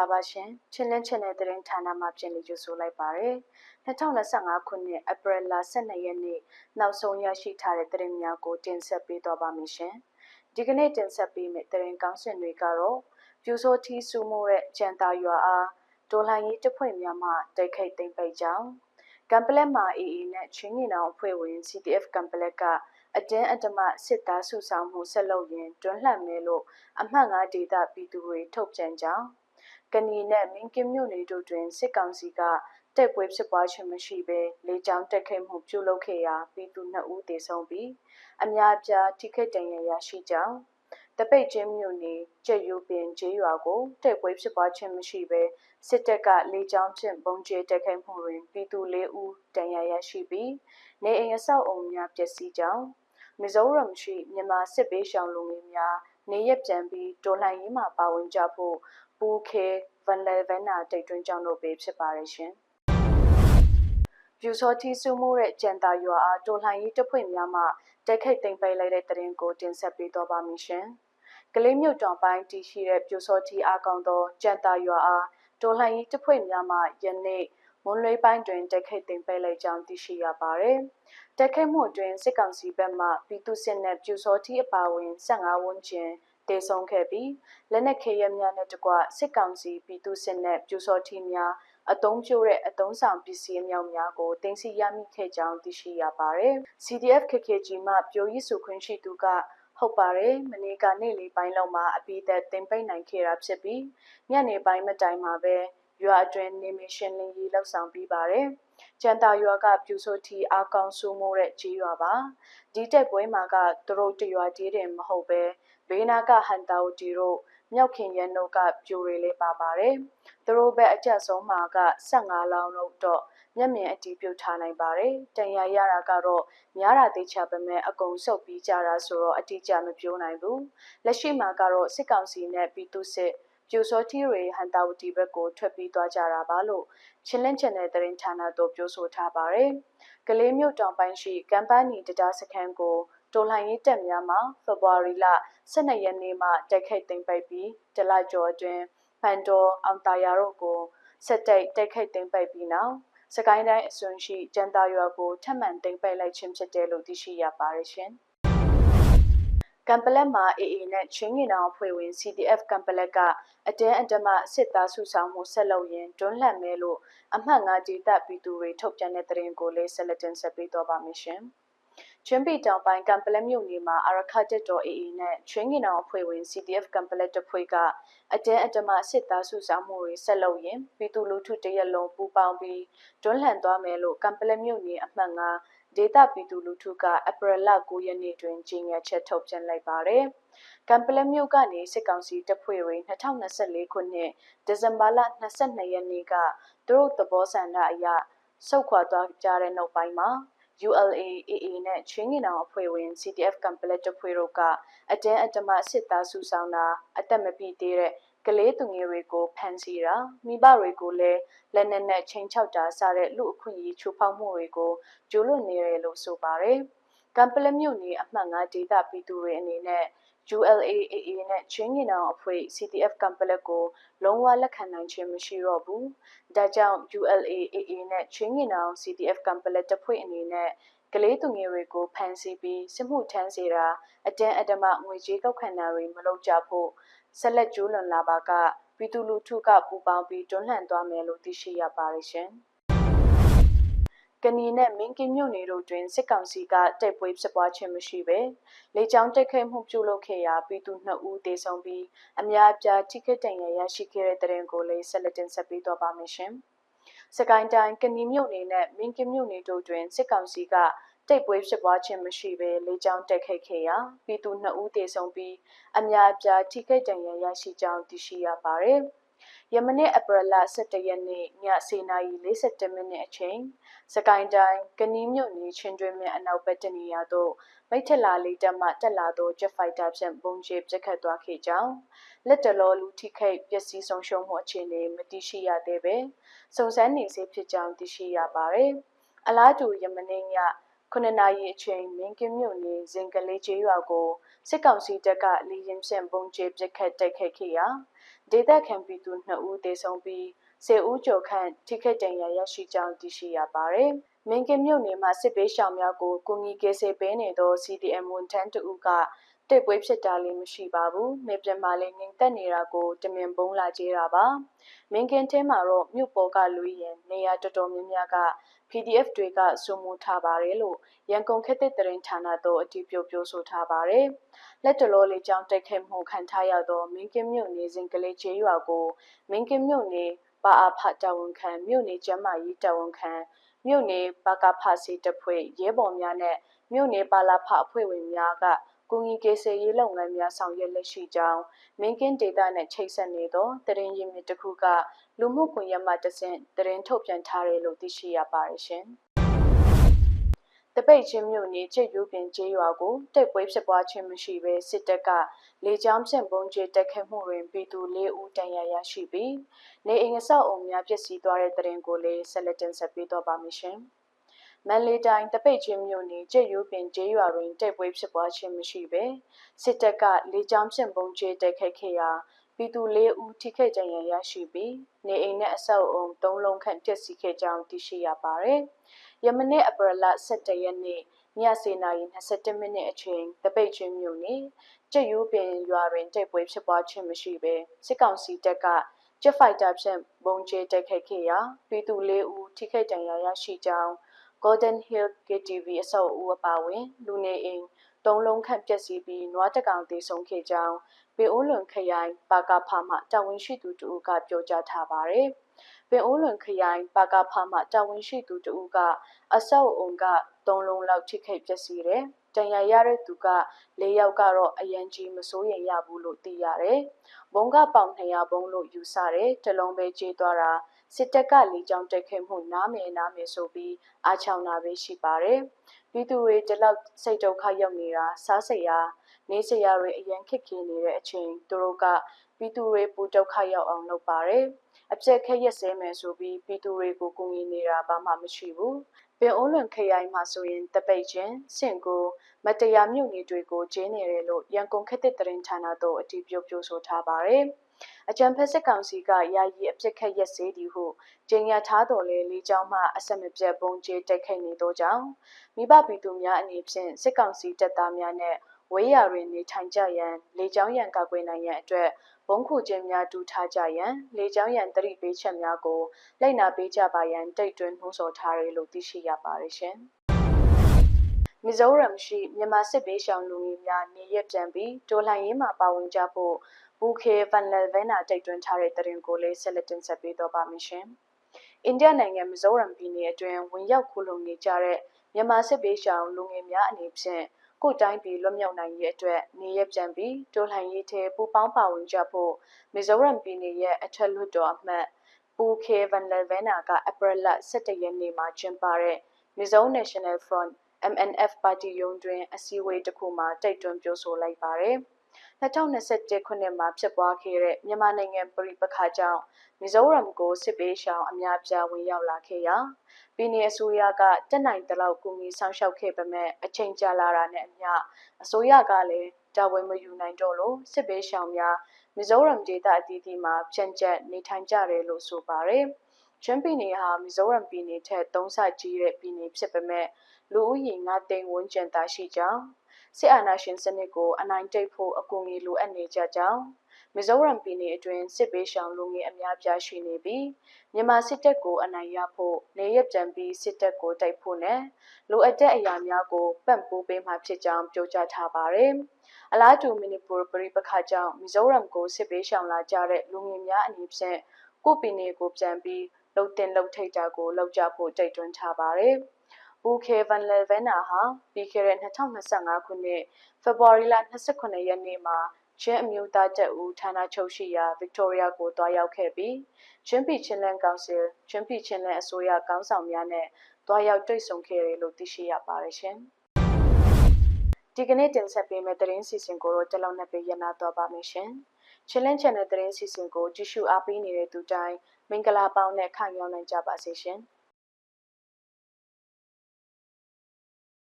္ဂလာပါရှင်ချင်းလင်းချင်းတဲ့သတင်းဌာနမှာပြင်လည်ကြိုဆိုလိုက်ပါရယ်2025ခုနှစ်ဧပြီလ12ရက်နေ့နောက်ဆုံးရရှိထားတဲ့သတင်းများကိုတင်ဆက်ပေးသွားပါမယ်ရှင်ဒီကနေ့တင်ဆက်ပေးမယ့်သတင်းကောင်းစင်တွေကတော့ပြူစောထီးစုမှုတဲ့ကြံတာရွာအားဒေါ်လာရေးတဖွဲ့များမှတိုက်ခိုက်သိမ်းပိုက်ကြောင်းကမ်ပလက်မှာ AA နဲ့ချင်းငင်အောင်အဖွဲ့ဝင် CTF ကမ်ပလက်ကအတင်းအဓမ္မစစ်သားစုဆောင်မှုဆက်လုပ်ရင်တွန်းလှန်မယ်လို့အမှတ်၅ဒေသပြည်သူတွေထုတ်ပြန်ကြောင်း ကနီနဲ့မင်းကင်းမြို့နယ်တို့တွင်စစ်ကောင်စီကတက်ပွဲဖြစ်ပွားခြင်းမရှိဘဲလေကြောင်းတက်ခဲ့မှုပြုလုပ်ခဲ့ရာပြည်သူ2ဦးသေဆုံးပြီးအများအပြားထိခိုက်ဒဏ်ရာရရှိကြောင်းတပိတ်ချင်းမြို့နယ်ကျက်ယူပင်ကျေးရွာကိုတက်ပွဲဖြစ်ပွားခြင်းမရှိဘဲစစ်တပ်ကလေကြောင်းဖြင့်ပုံကျဲတက်ခိုက်မှုတွင်ပြည်သူ၄ဦးဒဏ်ရာရရှိပြီးနေအိမ်အဆောက်အုံများပျက်စီးကြောင်းမီဇိုရမ်ရှိမြန်မာစစ်ဘေးရှောင်လူငယ်များနေရက်ပြန်ပြီးဒေါ်လှန်ရေးမှာပါဝင်ကြဖို့ ပူခေဗန်လေဗန်နာတိတ်တွင်းကြောင်းတို့ပဲဖြစ်ပါရရှင်။ပြူစောတီစုမှုတဲ့ကြံတာရွာအားဒေါ်လှန်ရေးတပ်ဖွဲ့များမှတိုက်ခိုက်သိမ်းပိုက်လိုက်တဲ့တရင်ကိုတင်ဆက်ပေးတော့ပါမည်ရှင်။ကလေးမြို့တောင်ပိုင်းတည်ရှိတဲ့ပြူစောတီအားကောင်းသောကြံတာရွာအားဒေါ်လှန်ရေးတပ်ဖွဲ့များမှယနေ့မွန်လွေးပိုင်းတွင်တက်ခိတ်တင်ပိတ်လိုက်ကြောင်းသိရှိရပါတယ်။တက်ခိတ်မှုတွင်စစ်ကောင်စီဘက်မှပြည်သူစစ်နဲ့ပြူစောတိအပါအဝင်15ဝန်းကျင် တေဆုံးခဲ့ပြီးလက်နက်ခဲယမ်းများနဲ့တကွစစ်ကောင်စီပြည်သူစစ်နဲ့ပြူစောတိများအတုံးပြိုတဲ့အတုံးဆောင်ပစ္စည်းအမြောက်များကိုတင်စီရမိခဲ့ကြောင်းသိရှိရပါတယ်။ CDF KKG မှပြိုကြီးစုခွင့်ရှိသူကဟုတ်ပါတယ်မနေ့ကနေ့လေးပိုင်းလောက်မှာအပိသက်တင်ပိတ်နိုင်ခဲ့တာဖြစ်ပြီးညနေပိုင်းမတိုင်မှာပဲ ရွာအတွင်းနေမရှင်လင်းရေးလှုပ်ဆောင်ပြီးပါတယ်။ကျန်တာရွာကပြူဆိုတီအားကောင်းဆူမိုးတဲ့ကြီးရွာပါ။ဒီတက်ပွဲမှာကသူတို့တရွာကြီးတယ်မဟုတ်ပဲဘေးနာကဟန်တာဝတီတို့မြောက်ခင်ရန်တို့ကပြိုတွေလေးပါပါတယ်။သူတို့ဘက်အကျဆုံးမှာက15လောင်းလို့တော့မျက်မြင်အတီးပြုတ်ထားနိုင်ပါတယ်။တန်ရာရတာကတော့များတာသိချပေမဲ့အကုန်စုပ်ပြီးကြတာဆိုတော့အတိအကျမပြောနိုင်ဘူး။လက်ရှိမှာကတော့စစ်ကောင်စီနဲ့ပြည်သူစစ် ပြူစောတီတွေဟန်တာဝတီဘက်ကိုထွက်ပြီးသွားကြတာပါလို့ချင်းလင်းချန်တဲ့သတင်းဌာနတို့ပြောဆိုထားပါတယ်။ကလေးမြို့တောင်ပိုင်းရှိကမ်ပနီတကြားစခန်းကိုတော်လှန်ရေးတပ်များမှဖေဖော်ဝါရီလ12ရက်နေ့မှတိုက်ခိုက်သိမ်းပိုက်ပြီးတလကျော်အတွင်းဖန်တော်အောင်တာယာတို့ကိုစစ်တပ်တိုက်ခိုက်သိမ်းပိုက်ပြီးနောက်စကိုင်းတိုင်းအစွန်ရှိကျန်တာရွာကိုထပ်မံသိမ်းပိုက်လိုက်ခြင်းဖြစ်တယ်လို့သိရှိရပါတယ်ရှင်။ ကမ်ပလက်မှာ AA နဲ့ချင်းငင်အောင်ဖွဲ့ဝင် CDF ကမ်ပလက်ကအတင်းအဓမ္မစစ်သားစုဆောင်မှုဆက်လုပ်ရင်တွန်းလှန်မဲလို့အမှတ်၅ဒေသပြည်သူတွေထုတ်ပြန်တဲ့သတင်းကိုလေးဆက်လက်တင်ဆက်ပေးတော့ပါမယ်ရှင်။ချင်းပီတောင်ပိုင်းကမ်ပလက်မြို့နယ်မှာအရခတ်တက်တော် AA နဲ့ချင်းငင်အောင်အဖွဲ့ဝင် CDF ကမ်ပလက်တပ်ဖွဲ့ကအတင်းအဓမ္မစစ်သားစုဆောင်မှုတွေဆက်လုပ်ရင်ပြည်သူလူထုတရက်လုံးပူးပေါင်းပြီးတွန်းလှန်သွားမယ်လို့ကမ်ပလက်မြို့နယ်အမှတ်၅ ဒေတာပြည်သူလူထုကအပရလ9ရက်နေ့တွင်ကြီးညာချက်ထုတ်ပြန်လိုက်ပါတယ်။ကမ်ပလက်မြို့ကနေစစ်ကောင်စီတပ်ဖွဲ့တွေ2024ခုနှစ်ဒီဇင်ဘာလ22ရက်နေ့ကသူတို့သဘောဆန္ဒအရဆုတ်ခွာသွားကြတဲ့နောက်ပိုင်းမှာ ULA AA နဲ့ချင်းငင်အောင်အဖွဲ့ဝင် CTF ကမ်ပလက်တပ်ဖွဲ့တို့ကအတန်းအတမစစ်သားစုဆောင်တာအသက်မပြည့်သေးတဲ့ ကလေးသူငယ်တွေကိုဖမ်းဆီးတာမိဘတွေကိုလည်းလက်နက်နဲ့ချိန်ချောက်တာစတဲ့လူအခွင့်အရေးချိုးဖောက်မှုတွေကိုကျူးလွန်နေတယ်လို့ဆိုပါတယ်။ကမ်ပလမြို့နယ်အမှတ်၅ဒေသပြည်သူတွေအနေနဲ့ ULAAA နဲ့ချင်းငင်အောင်အဖွဲ့ CTF ကမ်ပလက်ကိုလုံးဝလက်ခံနိုင်ခြင်းမရှိတော့ဘူး။ဒါကြောင့် ULAAA နဲ့ချင်းငင်အောင် CTF ကမ်ပလက်တပ်ဖွဲ့အနေနဲ့ ကလေးသူငယ်တွေကိုဖမ်းဆီးပြီးစစ်မှုထမ်းစေတာအတန်းအဓမ္မငွေကြေးကောက်ခံတာတွေမလုပ်ကြဖို့ဆက်လက်ကျူးလွန်လာပါကပြည်သူလူထုကပူပေါင်းပြီးတွန်းလှန်သွားမယ်လို့သိရှိရပါတယ်ရှင်။ကနီနဲ့မင်းကင်းမြို့နယ်တို့တွင်စစ်ကောင်စီကတိုက်ပွဲဖြစ်ပွားခြင်းမရှိဘဲလေကြောင်းတိုက်ခိုက်မှုပြုလုပ်ခဲ့ရာပြည်သူ2ဦးသေဆုံးပြီးအများအပြားထိခိုက်ဒဏ်ရာရရှိခဲ့တဲ့တဲ့ရင်ကိုလည်းဆက်လက်တင်ဆက်ပေးသွားပါမယ်ရှင်။ စကိုင်းတိုင်းကနီမြို့နယ်နဲ့မင်းကင်းမြို့နယ်တို့တွင်စစ်ကောင်စီကတိုက်ပွဲဖြစ်ပွားခြင်းမရှိဘဲလေကြောင်းတိုက်ခိုက်ခဲ့ရာပြည်သူ2ဦးသေဆုံးပြီးအများအပြားထိခိုက်ဒဏ်ရာရရှိကြောင်းသိရှိရပါတယ်။ယမနေ့အပရလ17ရက်နေ့ည10:47မိနစ်အချိန်စကိုင်းတိုင်းကနီးမြို့နယ်ချင်းတွင်းမြအနောက်ဘက်တနေရာသို့မိထလာလေးတက်မှတက်လာသော Jet Fighter ဖြင့်ပုံကျပစ်ခတ်သွားခဲ့ကြောင်းလက်တလောလူထိခိုက်ပျက်စီးဆုံးရှုံးမှုအခြေအနေမသိရှိရသေးပဲ စုံစမ်းနေစေဖြစ်ကြောင်းသိရှိရပါတယ်။အလားတူယမနေ့ညခုနှစ်နာရီအချိန်မင်းကင်းမြို့နယ်ဇင်ကလေးကျေးရွာကိုစစ်ကောင်စီတပ်ကလေရင်ဖြင့်ပုံကျပစ်ခတ်တိုက်ခိုက်ခဲ့ရာဒေသခံပြည်သူ2ဦးသေဆုံးပြီးစေဦးကျော်ခန့်ထိခိုက်ဒဏ်ရာရရှိကြောင်းသိရှိရပါတယ်။မင်းကင်းမြို့နယ်မှာစစ်ပေးရှောင်များကိုကူညီကယ်ဆယ်ပေးနေသော CDM ဝန်ထမ်းတဦးက တိတ်ပွဲဖြစ်တာလည်းမရှိပါဘူး။နေပြန်မှာလည်းငြိမ်သက်နေတာကိုတမင်ပုံးလာကြတာပါ။မင်းကင်းထဲမှာတော့မြို့ပေါ်ကလူရင်နေရာတော်တော်များများက PDF တွေကစုမှုထားပါတယ်လို့ရန်ကုန်ခေတ်သစ်သတင်းဌာနသို့အတည်ပြုပြောဆိုထားပါတယ်။လက်တလောလေးကြောင့်တိုက်ခိုက်မှုခံထားရသောမင်းကင်းမြို့နေစဉ်ကလေးကျေးရွာကိုမင်းကင်းမြို့နေပါအာဖတာဝန်ခံမြို့နေကျမ်းမာရေးတာဝန်ခံမြို့နေပကဖစီတဖွဲ့ရဲဘော်များနဲ့မြို့နေပါလာဖအဖွဲ့ဝင်များက ကူညီကေဆေးရေးလုပ်ငန်းများဆောင်ရွက်လက်ရှိကြောင်းမင်းကင်းဒေတာနဲ့ချိတ်ဆက်နေသောတရင်ရင်းမြစ်တစ်ခုကလူမှုကွန်ရက်မှတဆင့်တရင်ထုတ်ပြန်ထားတယ်လို့သိရှိရပါတယ်ရှင်။တပိတ်ချင်းမြို့နယ်ကျစ်ယူပင်ကျေးရွာကိုတိုက်ပွဲဖြစ်ပွားခြင်းမရှိဘဲစစ်တပ်ကလေကြောင်းဖြင့်ပုံကျဲတက်ခတ်မှုတွင်ပြည်သူ၄ဦးတန်ရာရရှိပြီးနေအိမ်အဆောက်အုံများပျက်စီးသွားတဲ့တဲ့ရင်ကိုလည်းဆက်လက်တင်ဆက်ပေးတော့ပါမယ်ရှင်။ မန်လေးတိုင်းတပိတ်ချင်းမြို့နယ်ကျစ်ယူပင်ကျေးရွာတွင်တိုက်ပွဲဖြစ်ပွားခြင်းမရှိဘဲစစ်တပ်ကလေကြောင်းဖြင့်ပုံကျဲတက်ခတ်ခဲ့ရာပြည်သူ၄ဦးထိခိုက်ဒဏ်ရာရရှိပြီးနေအိမ်နဲ့အဆောက်အုံ၃လုံးခန့်ပျက်စီးခဲ့ကြောင်းသိရှိရပါတယ်။ယမနေ့အပရလ17ရက်နေ့ညစေနာရီ22မိနစ်အချိန်တပိတ်ချင်းမြို့နယ်ကျက်ရိုးပင်ရွာတွင်တိုက်ပွဲဖြစ်ပွားခြင်းမရှိဘဲစစ်ကောင်စီတပ်ကဂျက်ဖိုက်တာဖြင့်ဘုံကျဲတိုက်ခိုက်ခဲ့ရာပြည်သူ၄ဦးထိခိုက်ဒဏ်ရာရရှိကြောင်း Golden Hill KTV အဆောက်အဦအပါအဝင်လူနေအိမ်သုံးလုံးခန့်ပျက်စီးပြီးနွားတကောင်သေဆုံးခဲ့ကြောင်းပေအိုးလွန်ခရိုင်ပါကဖမှတာဝန်ရှိသူတို့ကပြောကြားထားပါတယ်။ပင်အိုးလွန်ခရိုင်ပါကဖမှတာဝန်ရှိသူတို့ကအဆောက်အုံက၃လုံးလောက်ထိခိုက်ပျက်စီးတယ်။တန်ရာရတဲ့သူက၄ယောက်ကတော့အရန်ကြီးမစိုးရိမ်ရဘူးလို့သိရတယ်။ဘုံကပေါင်200ဘုံလို့ယူဆတယ်။တလုံးပဲကျေးသွားတာ စစ်တပ်ကလေကြောင်းတိုက်ခိုက်မှုနားမယ်နားမယ်ဆိုပြီးအားချောင်းတာပဲရှိပါတယ်။ပြည်သူတွေဒီလောက်စိတ်ဒုက္ခရောက်နေတာစားစရာနေစရာတွေအရင်ခက်ခဲနေတဲ့အချိန်သူတို့ကပြည်သူတွေပူဒုက္ခရောက်အောင်လုပ်ပါတယ်။အပြက်ခက်ရက်စဲမယ်ဆိုပြီးပြည်သူတွေကိုကူညီနေတာဘာမှမရှိဘူး။ပင်အိုးလွန်ခရိုင်မှာဆိုရင်တပိတ်ချင်းစင်ကိုမတရားမြို့နယ်တွေကိုကျင်းနေတယ်လို့ရန်ကုန်ခေတ်သစ်သတင်းဌာနသို့အတည်ပြုပြောဆိုထားပါတယ်။ အကြံဖက်စစ်ကောင်စီကယာယီအပြစ်ခတ်ရက်စေးသည်ဟုကြေညာထားတော်လဲလေးချောင်းမှအဆက်မပြတ်ပုံကျဲတိုက်ခိုက်နေသောကြောင့်မိဘပြည်သူများအနေဖြင့်စစ်ကောင်စီတပ်သားများနဲ့ဝေးရာတွင်နေထိုင်ကြရန်လေကြောင်းရန်ကာကွယ်နိုင်ရန်အတွက်ဘုံခုခြင်းများတူထားကြရန်လေကြောင်းရန်တရိပေးချက်များကိုလိုက်နာပေးကြပါရန်တိတ်တွင်နှိုးဆော်ထားတယ်လို့သိရှိရပါတယ်ရှင်။မီဇိုရမ်ရှိမြန်မာစစ်ဘေးရှောင်လူငယ်များနေရက်ပြန်ပြီးဒေါ်လာရင်းမှာပါဝင်ကြဖို့ ဘူခေဗန်လယ်ဗဲနာတိတ်တွင်ထားတဲ့တရင်ကိုလည်းဆက်လက်တင်ဆက်ပေးတော့ပါမယ်ရှင်။အိန္ဒိယနိုင်ငံမီဇိုရမ်ပြည်နယ်အတွင်းဝင်ရောက်ခိုလုံနေကြတဲ့မြန်မာစစ်ဘေးရှောင်လူငယ်များအနေဖြင့်ကိုတိုင်းပြည်လွတ်မြောက်နိုင်ရေးအတွက်နေရပြန်ပြီးတိုးလှန်ရေးထဲပူးပေါင်းပါဝင်ကြဖို့မီဇိုရမ်ပြည်နယ်ရဲ့အထက်လွှတ်တော်အမတ်ပူခေဗန်လယ်ဗဲနာကအပရလ17ရက်နေ့မှာကျင်းပတဲ့ Mizo National Front MNF ပါတီရုံးတွင်အစည်းအဝေးတစ်ခုမှာတိုက်တွန်းပြောဆိုလိုက်ပါတယ်။ 2021ခုနှစ်မှာဖြစ်ပွားခဲ့တဲ့မြန်မာနိုင်ငံပြည်ပခါကြောင့်မီဇိုရမ်ကိုစစ်ပေးရှောင်အများပြားဝင်ရောက်လာခဲ့ရာပြည်내အစိုးရကတက်နိုင်တဲ့လောက်ကူညီဆောင်ရှောက်ခဲ့ပေမဲ့အချိန်ကြာလာတာနဲ့အမျှအစိုးရကလည်းတာဝန်မယူနိုင်တော့လို့စစ်ပေးရှောင်များမီဇိုရမ်ဒေသအသီးသီးမှာဖြန့်ကျက်နေထိုင်ကြတယ်လို့ဆိုပါတယ်။ချင်းပြည်နယ်ဟာမီဇိုရမ်ပြည်နယ်ထက်သုံးဆကြီးတဲ့ပြည်နယ်ဖြစ်ပေမဲ့လူဦးရေ9သိန်းဝန်းကျင်သာရှိကြောင်း စစ်အာဏာရှင်စနစ်ကိုအနိုင်တိတ်ဖို့အကူအညီလိုအပ်နေကြကြောင်းမီဇိုရမ်ပြည်နယ်အတွင်းစစ်ပေးရှောင်လူငယ်အများပြားရှိနေပြီးမြန်မာစစ်တပ်ကိုအနိုင်ရဖို့နေရပြန်ပြီးစစ်တပ်ကိုတိုက်ဖို့နဲ့လိုအပ်တဲ့အရာများကိုပံ့ပိုးပေးမှာဖြစ်ကြောင်းပြောကြားထားပါတယ်။အလားတူမီနီပူပရိပခါကြောင့်မီဇိုရမ်ကိုစစ်ပေးရှောင်လာကြတဲ့လူငယ်များအနေဖြင့်ကိုပြည်နယ်ကိုပြန်ပြီးလှုပ်တင်လှုပ်ထိတ်တာကိုလောက်ကြဖို့တိုက်တွန်းထားပါတယ်။ ဘူခေဗန်လယ်ဗန်နာဟာပြီးခဲ့တဲ့2025ခုနှစ်ဖေဖော်ဝါရီလ29ရက်နေ့မှာချင်းအမျိုးသားတပ်ဦးဌာနချုပ်ရှိရာဗစ်တိုးရီးယားကိုတွားရောက်ခဲ့ပြီးချင်းပြည်ချင်းလန်ကောင်စီချင်းပြည်ချင်းလန်အစိုးရကောင်းဆောင်များနဲ့တွားရောက်တွေ့ဆုံခဲ့တယ်လို့သိရှိရပါတယ်ရှင်။ဒီကနေ့တင်ဆက်ပေးမယ့်သတင်းစီစဉ်ကိုတော့တလုံးနဲ့ပေးရနာတော့ပါမယ်ရှင်။ Challenge Channel သတင်းစီစဉ်ကိုကြည့်ရှုအားပေးနေတဲ့သူတိုင်းမင်္ဂလာပေါင်းနဲ့ခံရောက်နိုင်ကြပါစေရှင်။